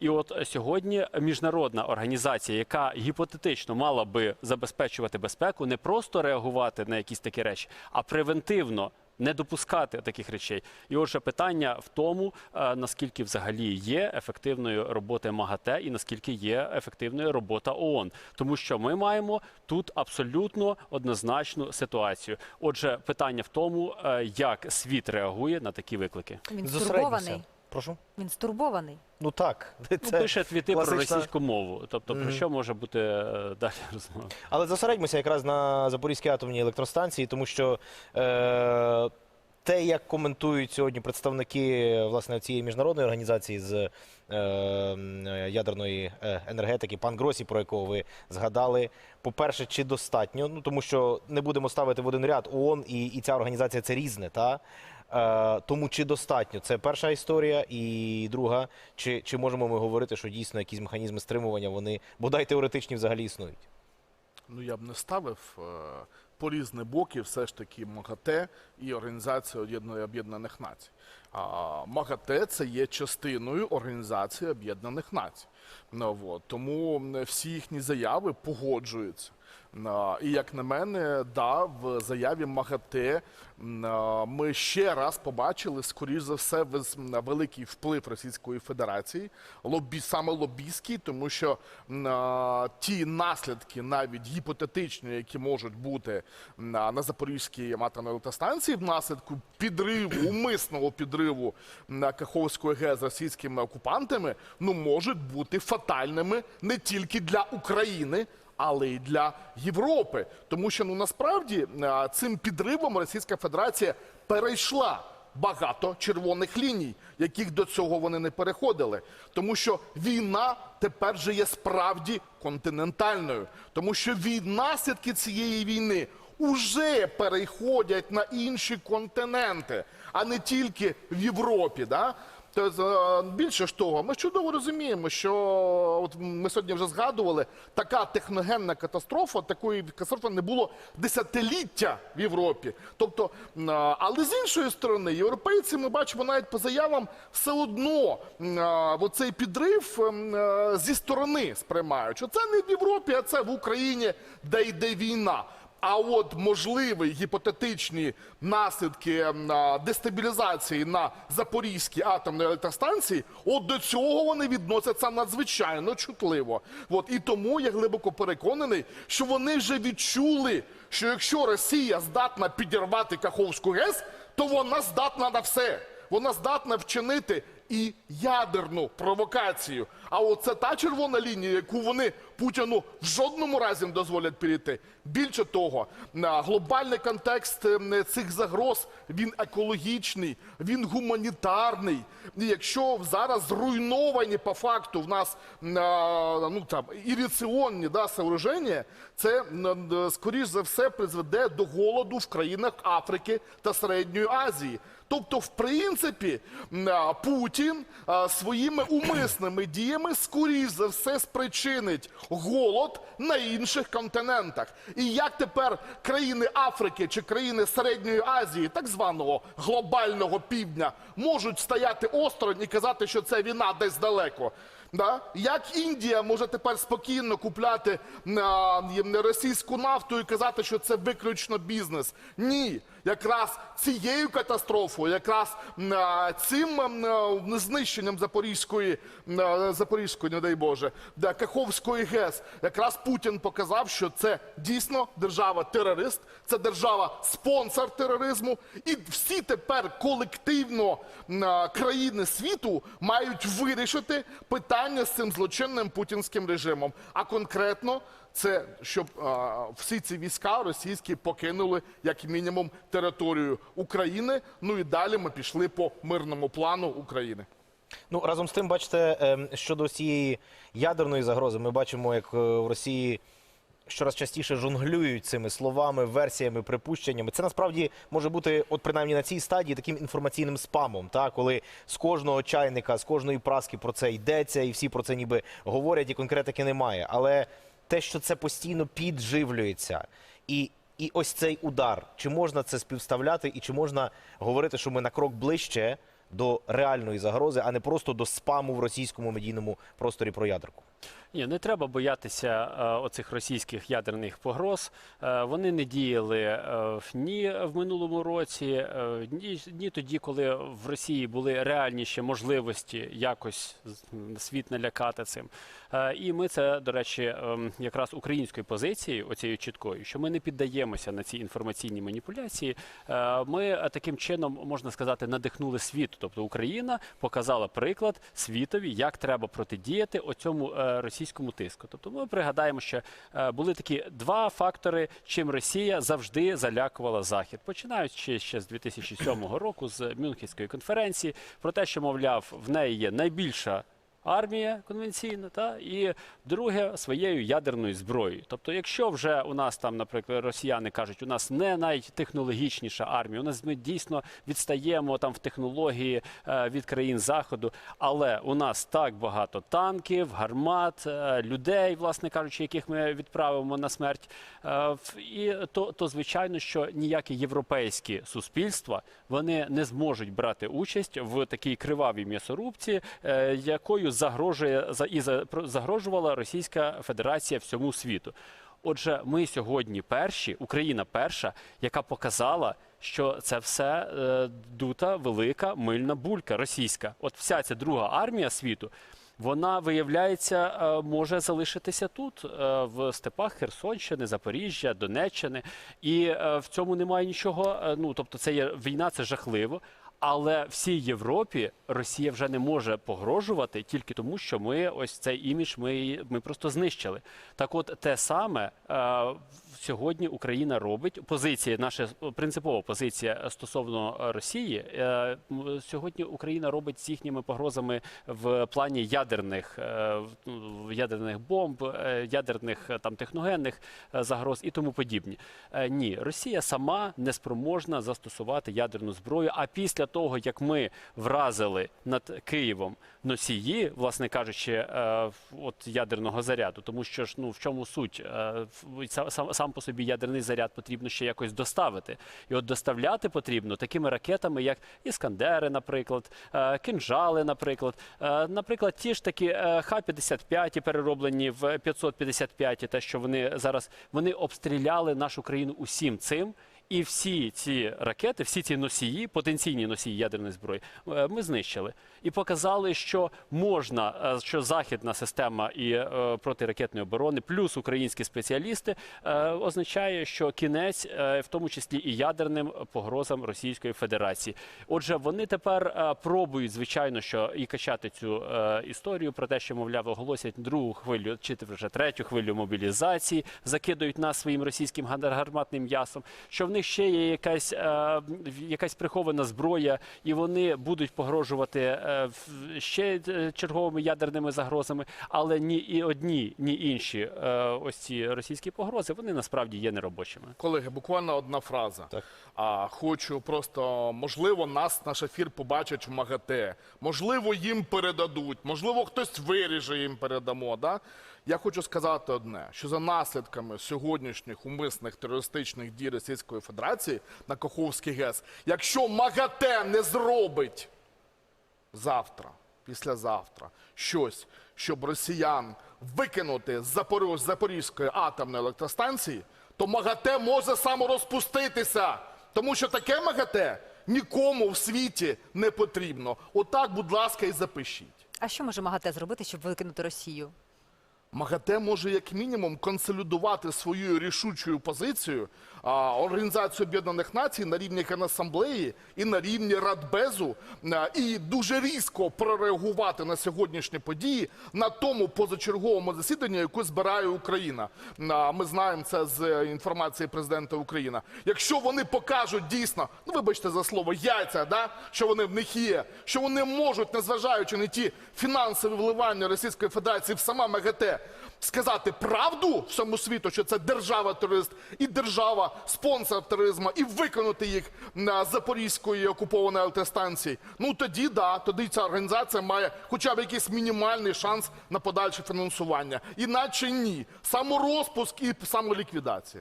І от е, сьогодні міжнародна організація, яка гіпотетично мала би забезпечувати безпеку, не просто реагувати на якісь такі речі, а превентивно. Не допускати таких речей, і отже, питання в тому, е, наскільки взагалі є ефективною робота МАГАТЕ і наскільки є ефективною робота ООН. Тому що ми маємо тут абсолютно однозначну ситуацію. Отже, питання в тому, е, як світ реагує на такі виклики. Він стурбований. Прошу. Він стурбований. Ну так. Ну, пише твіти про російську мову. Тобто, про Мгм. що може бути е, далі розмова? Але зосередьмося якраз на Запорізькій атомній електростанції, тому що е, те, як коментують сьогодні представники власне цієї міжнародної організації з е, м, ядерної е, енергетики, пан Гросі, про якого ви згадали. По-перше, чи достатньо? Ну тому що не будемо ставити в один ряд ООН і, і ця організація це різне, та е, тому чи достатньо? Це перша історія, і друга, чи, чи можемо ми говорити, що дійсно якісь механізми стримування вони бодай теоретичні взагалі існують? Ну, я б не ставив е, по різні боки все ж таки МАГАТЕ і Організація Об'єднаних Націй. МАГАТЕ це є частиною Організації Об'єднаних Націй. Ну, от. Тому всі їхні заяви погоджуються. І як на мене, да, в заяві МАГАТЕ ми ще раз побачили, скоріш за все, великий вплив Російської Федерації, лобі, саме лобійський, тому що ті наслідки, навіть гіпотетичні, які можуть бути на, Запорізькій атомній електростанції, внаслідку підриву, умисного підриву Каховської ГЕС російськими окупантами, ну можуть бути фатальними не тільки для України але й для Європи. Тому що ну насправді цим підривом Російська Федерація перейшла багато червоних ліній, яких до цього вони не переходили. Тому що війна тепер же є справді континентальною, тому що від наслідки цієї війни. Уже переходять на інші континенти, а не тільки в Європі. Да? Е, більше ж того, ми чудово розуміємо, що от ми сьогодні вже згадували, така техногенна катастрофа, такої катастрофи не було десятиліття в Європі. Тобто, але з іншої сторони, європейці ми бачимо навіть по заявам все одно оцей підрив зі сторони сприймають, що це не в Європі, а це в Україні, де йде війна. А от можливі гіпотетичні наслідки дестабілізації на Запорізькій атомній електростанції, от до цього вони відносяться надзвичайно чутливо. От і тому я глибоко переконаний, що вони вже відчули, що якщо Росія здатна підірвати Каховську ГЕС, то вона здатна на все. Вона здатна вчинити і ядерну провокацію. А оце та червона лінія, яку вони Путіну в жодному разі не дозволять перейти. Більше того, глобальний контекст е, цих загроз він екологічний, він гуманітарний. І якщо зараз зруйновані по факту в нас ну там іріціонні да, сооруження, це скоріш за все призведе до голоду в країнах Африки та Середньої Азії. Тобто, в принципі, Путін своїми умисними діями скоріш за все спричинить голод на інших континентах. І як тепер країни Африки чи країни Середньої Азії, так званого глобального півдня, можуть стояти осторонь і казати, що це війна десь далеко. Да? Як Індія може тепер спокійно купляти а, російську нафту і казати, що це виключно бізнес? Ні. Якраз цією катастрофою, якраз цим знищенням Запорізької, Запорізької, не дай Боже, Каховської ГЕС, якраз Путін показав, що це дійсно держава-терорист, це держава-спонсор тероризму, і всі тепер колективно країни світу мають вирішити питання з цим злочинним путінським режимом. А конкретно це щоб а, всі ці війська російські покинули як мінімум територію України. Ну і далі ми пішли по мирному плану України. Ну разом з тим, бачите, ем, щодо цієї ядерної загрози, ми бачимо, як е, в Росії щораз частіше жонглюють цими словами, версіями, припущеннями. Це насправді може бути, от принаймні на цій стадії, таким інформаційним спамом, та коли з кожного чайника, з кожної праски про це йдеться, і всі про це ніби говорять, і конкретики немає. Але те, що це постійно підживлюється, і і ось цей удар, чи можна це співставляти, і чи можна говорити, що ми на крок ближче до реальної загрози, а не просто до спаму в російському медійному просторі про ядерку. Ні, не треба боятися е, оцих російських ядерних погроз. Е, вони не діяли е, ні в минулому році, ні, ні тоді, коли в Росії були реальні ще можливості якось світ налякати цим. І ми це, до речі, якраз українською позицією, оцією чіткою, що ми не піддаємося на ці інформаційні маніпуляції. Ми таким чином можна сказати надихнули світ. Тобто Україна показала приклад світові, як треба протидіяти оцьому російському тиску. Тобто ми пригадаємо, що е, були такі два фактори, чим Росія завжди залякувала Захід, починаючи ще з 2007 року з Мюнхенської конференції, про те, що мовляв, в неї є найбільша. Армія конвенційна, та і друге своєю ядерною зброєю. Тобто, якщо вже у нас там, наприклад, росіяни кажуть, у нас не найтехнологічніша армія, у нас ми дійсно відстаємо там в технології е, від країн заходу, але у нас так багато танків, гармат, е, людей, власне кажучи, яких ми відправимо на смерть. Е, і то, то звичайно, що ніякі європейські суспільства вони не зможуть брати участь в такій кривавій м'ясорубці, е, якою загрожує за і за- загрожувала Російська Федерація всьому світу. Отже, ми сьогодні перші, Україна перша, яка показала, що це все е, дута велика мильна булька російська. От вся ця друга армія світу. Вона виявляється е, може залишитися тут, е, в степах Херсонщини, Запоріжжя, Донеччини, і е, в цьому немає нічого. е, Ну тобто, це є війна, це жахливо. Але всій Європі Росія вже не може погрожувати тільки тому, що ми ось цей імідж ми, ми просто знищили. Так, от те саме е, сьогодні Україна робить. Позиція, наша принципова позиція стосовно Росії. Е, сьогодні Україна робить з їхніми погрозами в плані ядерних е, ядерних бомб, е, ядерних е, там техногенних е, загроз і тому подібні. Е, Ні, Росія сама не спроможна застосувати ядерну зброю. А після того, як ми вразили над Києвом носії, власне кажучи, е, от ядерного заряду, тому що ж ну в чому суть? Е, Сам, сам по собі ядерний заряд потрібно ще якось доставити. І от доставляти потрібно такими ракетами, як Іскандери, наприклад, е, кинжали, наприклад. Наприклад, ті ж такі е, Х-55 перероблені в 555, те, що вони зараз вони обстріляли нашу країну усім цим. І всі ці ракети, всі ці носії, потенційні носії ядерної зброї, е, ми знищили і показали, що можна, е, що західна система і е, протиракетної оборони, плюс українські спеціалісти, означає, що кінець, в тому числі і ядерним погрозам Російської Федерації. Отже, вони тепер пробують, звичайно, що і качати цю історію про те, що мовляв оголосять другу хвилю чи вже третю хвилю мобілізації, закидують нас своїм російським гар- гарматним м'ясом. Що в них ще є якась, е, якась прихована зброя, і вони будуть погрожувати е, ще е, черговими ядерними загрозами. Але ні і одні, ні інші е, ось ці російські погрози вони насправді є неробочими. Колеги, буквально одна фраза. Так. А, хочу просто, можливо, нас наш ефір побачать в МАГАТЕ. Можливо, їм передадуть, можливо, хтось виріже їм передамо. Да? Я хочу сказати одне: що за наслідками сьогоднішніх умисних терористичних дій Російської Федерації на Каховський ГЕС, якщо МАГАТЕ не зробить завтра, післязавтра щось, щоб росіян викинути з Запорож- Запорізької атомної електростанції, то МАГАТЕ може саморозпуститися. Тому що таке МАГАТЕ нікому в світі не потрібно. Отак, будь ласка, і запишіть. А що може МАГАТЕ зробити, щоб викинути Росію? МАГАТЕ може як мінімум консолідувати свою рішучою позицію а, Організацію Об'єднаних Націй на рівні Генасамблеї і на рівні Радбезу а, і дуже різко прореагувати на сьогоднішні події на тому позачерговому засіданні, яке збирає Україна. А, Ми знаємо це з інформації президента України. Якщо вони покажуть дійсно, ну вибачте за слово, яйця, да, що вони в них є, що вони можуть, незважаючи на ті фінансові вливання Російської Федерації в сама МАГАТЕ, сказати правду всьому світу, що це держава-терорист і держава спонсор тероризму, і виконати їх на Запорізької окупованої електростанції, ну тоді да, тоді ця організація має хоча б якийсь мінімальний шанс на подальше фінансування. Іначе ні. Саморозпуск і самоліквідація.